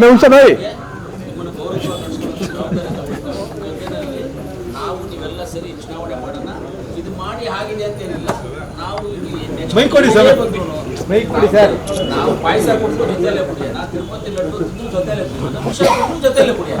ಮೆಣಸನ ನಾವು ನೀವೆಲ್ಲ ಸರಿ. ಚುನಾವಣೆ ಮಾಡೋಣ ಇದು ಮಾಡಿ ಆಗಿದೆ ಅಂತೇನಿಲ್ಲ ನಾವು ಮೈ ಸರ್ ಮೈಕೊಡಿ ಸರ್. ನಾವು ಪಾಯಸ ಕೊಟ್ಟು ಜೊತೆಲೆ ಕುಡಿಯೋಣ. ತಿರುಪತಿ ಲಡ್ಡು ಜೊತೆಲೆ ಕುಡಿಯೋಣ. ಜೊತೆಲೆ ಕುಡಿಯೋಣ.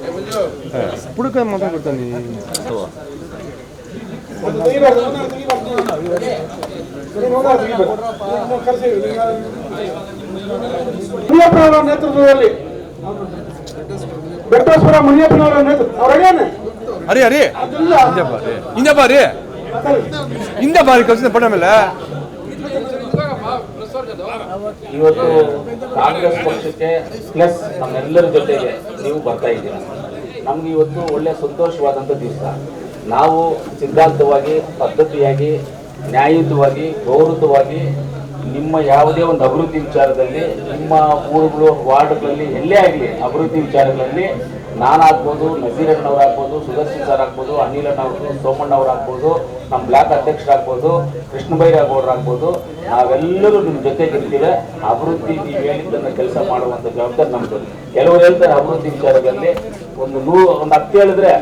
ಪುಡುಕ ಮಾತಾಡ್ಬಿಡ್ತಾನೆ ಅದು ತೆಗಿಬಾರ್ದು, ಅದನ್ನ ತೆಗಿಬಾರ್ದು. ನೀನು ಹೋಗು, ಅದು ತೆಗಿಬಾರ್ದು. ನೀನು ಕರ್ಸಿ, ನೀನು- ಮುನಿಯಪ್ಪನವರ ನೇತೃತ್ವದಲ್ಲಿ ಬೆಟ್ಟೇಶ್ವರ ಮುನಿಯಪ್ಪನವರ ನೇತೃತ್ವ ಅವ್ರ ಅಡಿಯಾನೆ ಅರೆ ಅರೆ ಅದೆಲ್ಲ ಹಿಂದೆ ಬಾರಿ ಹಿಂದೆ ಬಾರಿ ಮಾತಾಡಿ. ಹಿಂದೆ ಬಾರಿ ಕಳ್ಸಿದ ಪಡ ಮೇಲೆ ಇವತ್ತು ಕಾಂಗ್ರೆಸ್ ಪಕ್ಷಕ್ಕೆ ಪ್ಲಸ್ ನಮ್ಮೆಲ್ಲರ ಜೊತೆಗೆ ನೀವು ಬರ್ತಾ ಇದ್ದೀರಾ ನಮ್ಗೆ ಇವತ್ತು ಒಳ್ಳೆ ಸಂತೋಷವಾದಂಥ ದಿವಸ. ನಾವು ಸಿದ್ಧಾಂತವಾಗಿ, ಪದ್ಧತಿಯಾಗಿ, ನ್ಯಾಯಯುತವಾಗಿ ಗೌರವವಾಗಿ ನಿಮ್ಮ ಯಾವುದೇ ಒಂದು ಅಭಿವೃದ್ಧಿ ವಿಚಾರದಲ್ಲಿ, ನಿಮ್ಮ ಊರುಗಳು, ವಾರ್ಡ್ಗಳಲ್ಲಿ ಎಲ್ಲೇ ಆಗಲಿ ಅಭಿವೃದ್ಧಿ ವಿಚಾರಗಳಲ್ಲಿ ನಾನಾಗ್ಬೋದು ನಜೀರಣ್ಣವ್ರಾಗ್ಬೋದು ಸುದರ್ಶನ್ ಸರ್ ಆಗ್ಬೋದು ಅನಿಲ್ ಅಣ್ಣವ್ರು ಸೋಮಣ್ಣ ಅವ್ರು ಆಗ್ಬೋದು ನಮ್ಮ ಬ್ಲಾಕ್ ಅಧ್ಯಕ್ಷರಾಗ್ಬೋದು ಕೃಷ್ಣ ಬೈರಾಗೌಡರಾಗ್ಬೋದು ನಾವೆಲ್ಲರೂ ನಿಮ್ಮ ಜೊತೆಗೆ ಇರ್ತೀವಿ. ಅಭಿವೃದ್ಧಿ ನೀವು ಹೇಳಿದ್ದನ್ನು ಕೆಲಸ ಮಾಡುವಂಥ ಜವಾಬ್ದಾರಿ ನಮ್ಮದು ಕೆಲವರು ಹೇಳ್ತಾರೆ ಅಭಿವೃದ್ಧಿ ವಿಚಾರದಲ್ಲಿ, ಒಂದು ನೂ, ಒಂದು ಹತ್ತು ಹೇಳಿದ್ರೆ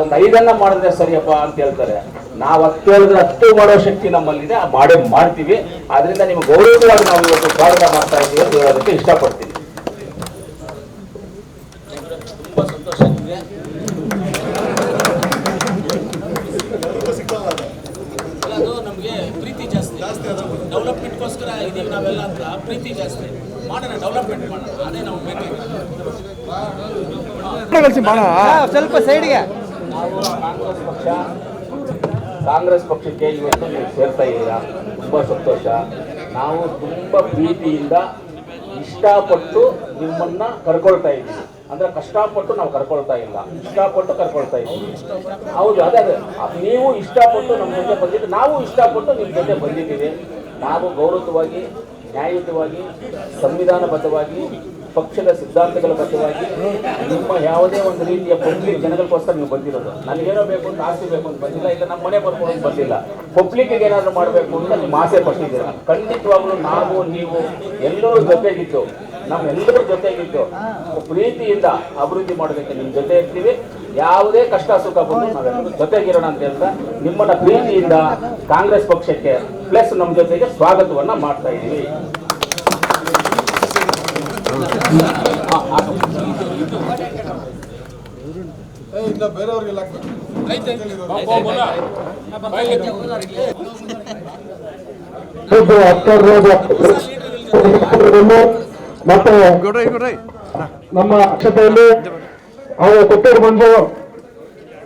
ಒಂದು ಐದನ್ನ ಮಾಡಿದ್ರೆ ಸರಿಯಪ್ಪ ಅಂತ ಹೇಳ್ತಾರೆ. ನಾವು ಹತ್ತು ಹೇಳಿದ್ರೆ ಹತ್ತು ಮಾಡೋ ಶಕ್ತಿ ನಮ್ಮಲ್ಲಿದೆ ಮಾಡೇ ಮಾಡ್ತೀವಿ. ಆದ್ರಿಂದ ನಿಮ್ಗೆ ಗೌರವವಾಗಿ ನಾವು ಇವತ್ತು ಸ್ವಾಗತ ಮಾಡ್ತಾ ಇದ್ದೀವಿ ಅಂತ ಹೇಳೋದಕ್ಕೆ ಇಷ್ಟಪಡ್ತೀನಿ ತುಂಬಾ ಸಂತೋಷ ನಿಮಗೆ ಅಲ್ಲ, ಅದು ನಮಗೆ ಪ್ರೀತಿ ಜಾಸ್ತಿ ಡೆವಲಪ್ಮೆಂಟ್ಗೋಸ್ಕರ ಇದೀವಿ ನಾವೆಲ್ಲ ಅಂತ ಪ್ರೀತಿ ಜಾಸ್ತಿ. ಮಾಡೋಣ ಡೆವಲಪ್ಮೆಂಟ್ ಮಾಡೋಣ. ಅದೇ ನಾವು ಬೇಕಾಗಿರೋದು ಸ್ವಲ್ಪ ಸೈಡ್ಗೆ ನಾವು ಕಾಂಗ್ರೆಸ್ ಪಕ್ಷ ಕಾಂಗ್ರೆಸ್ ಪಕ್ಷಕ್ಕೆ ಇವತ್ತು ನೀವು ಸೇರ್ತಾ ಇದ್ದೀರಾ? ತುಂಬ ಸಂತೋಷ. ನಾವು ತುಂಬ ಪ್ರೀತಿಯಿಂದ ಇಷ್ಟಪಟ್ಟು ನಿಮ್ಮನ್ನ ಕರ್ಕೊಳ್ತಾ ಇದ್ದೀವಿ. ಅಂದ್ರೆ ಕಷ್ಟಪಟ್ಟು ನಾವು ಕರ್ಕೊಳ್ತಾ ಇಲ್ಲ. ಇಷ್ಟಪಟ್ಟು ಕರ್ಕೊಳ್ತಾ ಇದ್ದೀವಿ. ಹೌದು ಅದೇ. ಅದೇ ನೀವು ಇಷ್ಟಪಟ್ಟು ನಮ್ಮ ಜೊತೆ ಬಂದಿದ್ದು ನಾವು ಇಷ್ಟಪಟ್ಟು ನಿಮ್ಮ ಜೊತೆ ಬಂದಿದ್ದೀವಿ. ನಾವು ಗೌರವವಾಗಿ ನ್ಯಾಯಯುತವಾಗಿ, ಸಂವಿಧಾನಬದ್ಧವಾಗಿ, ಪಕ್ಷದ ಸಿದ್ಧಾಂತಗಳ ಬದ್ಧವಾಗಿ, ನಿಮ್ಮ ಯಾವುದೇ ಒಂದು ರೀತಿಯ ಪಬ್ಲಿಕ್ ಜನಗಳಿಗೋಸ್ಕರ ನೀವು ಬಂದಿರೋದು. ನನಗೇನೋ ಬೇಕು ಅಂತ ಆಸೆ ಬೇಕು ಅಂತ ಬಂದಿಲ್ಲ, ಇಲ್ಲ ನಮ್ಮ ಮನೆ ಬರ್ಕೊಂಡು ಬಂದಿಲ್ಲ. ಪಬ್ಲಿಕ್ಗೆ ಏನಾದರೂ ಮಾಡಬೇಕು ಅಂತ ನಿಮ್ಮ ಆಸೆ ಪಟ್ಟಿದ್ದೀರಾ? ಖಂಡಿತವಾಗ್ಲೂ ನಾವು, ನೀವು ಎಲ್ಲರೂ ಜೊತೆಗಿದ್ದು ನಮ್ಮೆಲ್ಲರೂ ಜೊತೆಗಿದ್ದು ಪ್ರೀತಿಯಿಂದ ಅಭಿವೃದ್ಧಿ ಮಾಡಬೇಕು ನಿಮ್ಮ ಜೊತೆ ಇರ್ತೀವಿ. ಯಾವುದೇ ಕಷ್ಟ ಸುಖ ಬಂದು ನಾವೆಲ್ಲರೂ ಜೊತೆಗಿರೋಣ ಅಂತ ಹೇಳ್ತಾ ನಿಮ್ಮನ್ನ ಪ್ರೀತಿಯಿಂದ ಕಾಂಗ್ರೆಸ್ ಪಕ್ಷಕ್ಕೆ ಪ್ಲಸ್ ನಮ್ಮ ಜೊತೆಗೆ ಸ್ವಾಗತವನ್ನ ಮಾಡ್ತಾ ಇದ್ದೀವಿ. ಬೇರೆಯವ್ರಿಗೆಲ್ಲ ಮತ್ತೆ ಗೌಡ್ರ ಗೌಡ್ರ ನಮ್ಮ ಅಕ್ಷತೆಯಲ್ಲಿ ಅವರು ಕೊಟ್ಟೂರು ಮಂಜು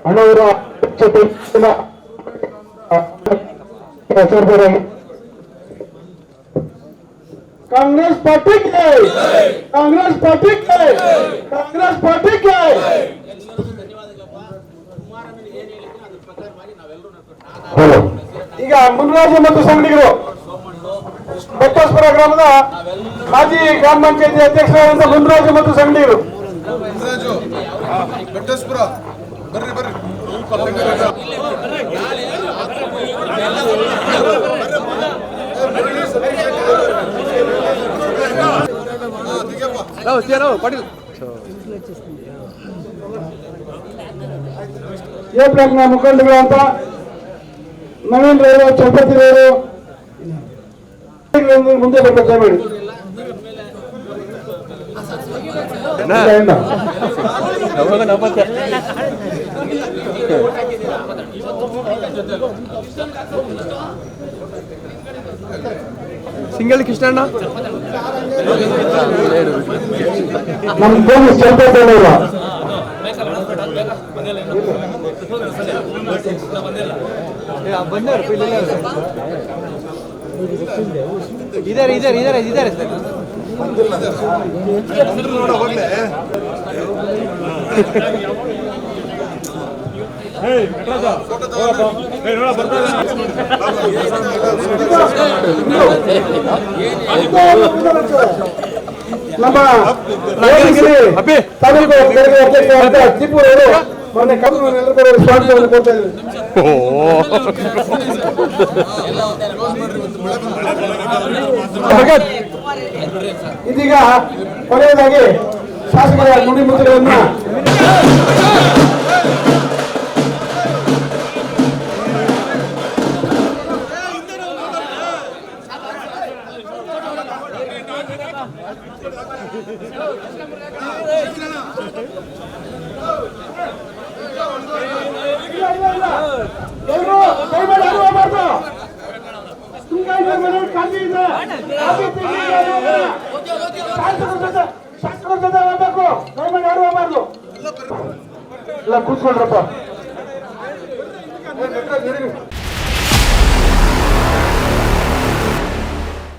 ಅಣ್ಣವರ ಅಕ್ಷತೆ Congress party Congress party Congress party ಎಲ್ಲರಿಗೂ ಧನ್ಯವಾದಗಳಪ್ಪ ಕುಮಾರಣ್ಣನಿಗೆ ಏನು ಹೇಳಿದ್ರು ಅದ್ರ ಪ್ರಕಾರವಾಗಿ ನಾವೆಲ್ಲರೂ ನಡ್ಕೊಂಡು ಈಗ ಮುನ್ರಾಜು ಮತ್ತು ಸಂಗಡಿಗರು. ಬೆಟ್ಟಸ್ಪುರ ಗ್ರಾಮದ ಮಾಜಿ ಗ್ರಾಮ ಪಂಚಾಯತಿ ಅಧ್ಯಕ್ಷರಾದಂತಹ ಮುನ್ರಾಜು ಮತ್ತು ಸಂಗಡಿಗರು ರಾಜು ಬೆಟ್ಟಸ್ಪುರ ಬರ್ರಿ ಬರ್ರಿ ನಾವು ಸೇರೋ ಪಾಟೀಲ್ ಎ ಬ್ಲಾಕ್ನ ಮುಖಂಡರು ಅಂತ ನವೀನ್ ರವರು ಚೌಪತಿ ರವರು ಮುಂದೆ ಬರ್ಬೇಕು ದಯಮಾಡಿ ಸಿಂಗಲ್ ಕೃಷ್ಣಣ್ಣ ಚಂಪೇಟೆಲ್ಲ ಇದಾರೆ ಇದಾರೆ ಇದಾರೆ ಇದಾರೆ ಸರ್ ನಮ್ಮ ಟಿಪ್ಪು ಅವರು ಮೊನ್ನೆ ಕಬ್ಬು ಕೂಡ ರೆಸ್ಪಾನ್ಸ್ ಕೊಡ್ತಾ ಇದೀಗ ಕೊನೆಯದಾಗಿ ಶಾಸಕರ ನುಡಿಮುದ್ರೆಯನ್ನ ಜೊತೆ ಶಾಸಕರ ಜೊತೆ ಹೋಗ್ಬೇಕು ದಯಮಾಡಿ ಯಾರು ಹೋಗ್ಬಾರ್ದು? ಇಲ್ಲ ಕೂತ್ಕೊಳ್ರಪ್ಪ